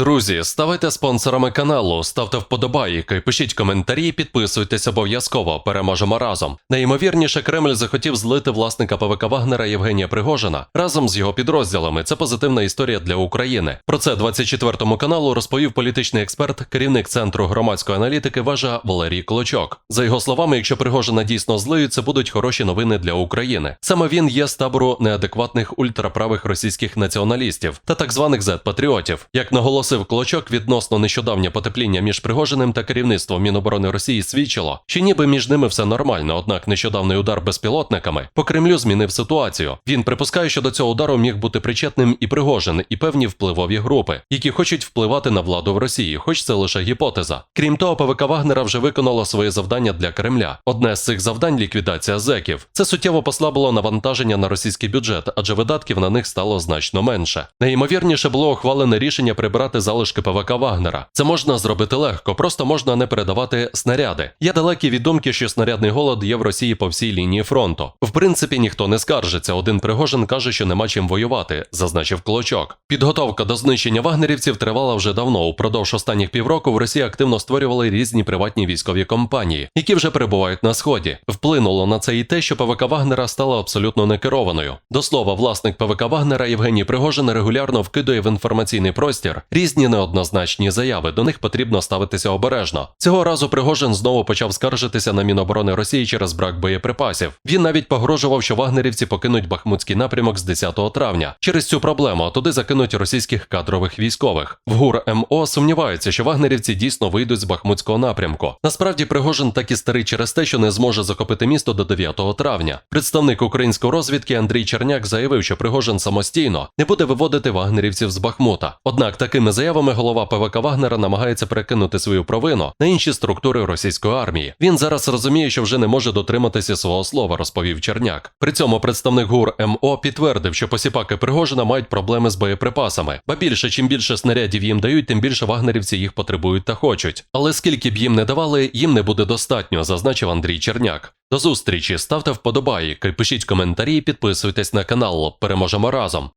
Друзі, ставайте спонсорами каналу, ставте вподобайки, пишіть коментарі, підписуйтесь обов'язково. Переможемо разом. Найімовірніше, Кремль захотів злити власника ПВК Вагнера Євгенія Пригожина разом з його підрозділами. Це позитивна історія для України. Про це 24 каналу розповів політичний експерт, керівник центру громадської аналітики Важа Валерій Клочок. За його словами, якщо Пригожина дійсно злиють, це будуть хороші новини для України. Саме він є з табору неадекватних ультраправих російських націоналістів та так званих зет-патріотів. Як наголосив Клочок, відносно нещодавнє потепління між Пригожиним та керівництвом Міноборони Росії свідчило, що ніби між ними все нормально, однак нещодавний удар безпілотниками по Кремлю змінив ситуацію. Він припускає, що до цього удару міг бути причетним і Пригожин, і певні впливові групи, які хочуть впливати на владу в Росії, хоч це лише гіпотеза. Крім того, ПВК Вагнера вже виконало своє завдання для Кремля. Одне з цих завдань ліквідація зеків. Це суттєво послабило навантаження на російський бюджет, адже видатків на них стало значно менше. Найімовірніше було ухвалене рішення прибрати залишки ПВК Вагнера. Це можна зробити легко, просто можна не передавати снаряди. Я далекий від думки, що снарядний голод є в Росії по всій лінії фронту. В принципі, ніхто не скаржиться. Один Пригожин каже, що нема чим воювати, зазначив Клочок. Підготовка до знищення вагнерівців тривала вже давно. Упродовж останніх півроку в Росії активно створювали різні приватні військові компанії, які вже перебувають на сході. Вплинуло на це і те, що ПВК Вагнера стала абсолютно некерованою. До слова, власник ПВК Вагнера Євгеній Пригожин регулярно вкидує в інформаційний простір різні неоднозначні заяви. До них потрібно ставитися обережно. Цього разу Пригожин знову почав скаржитися на Міноборони Росії через брак боєприпасів. Він навіть погрожував, що вагнерівці покинуть Бахмутський напрямок з 10 травня. Через цю проблему туди закинуть російських кадрових військових. В ГУР МО сумніваються, що вагнерівці дійсно вийдуть з Бахмутського напрямку. Насправді Пригожин так і старий через те, що не зможе захопити місто до 9 травня. Представник української розвідки Андрій Черняк заявив, що Пригожин самостійно не буде виводити вагнерівців з Бахмута. Однак такими заявами голова ПВК Вагнера намагається перекинути свою провину на інші структури російської армії. Він зараз розуміє, що вже не може дотриматися свого слова, розповів Черняк. При цьому представник ГУР МО підтвердив, що посіпаки Пригожина мають проблеми з боєприпасами. Ба більше, чим більше снарядів їм дають, тим більше вагнерівці їх потребують та хочуть. Але скільки б їм не давали, їм не буде достатньо, зазначив Андрій Черняк. До зустрічі, ставте вподобайки, пишіть коментарі, підписуйтесь на канал. Переможемо разом.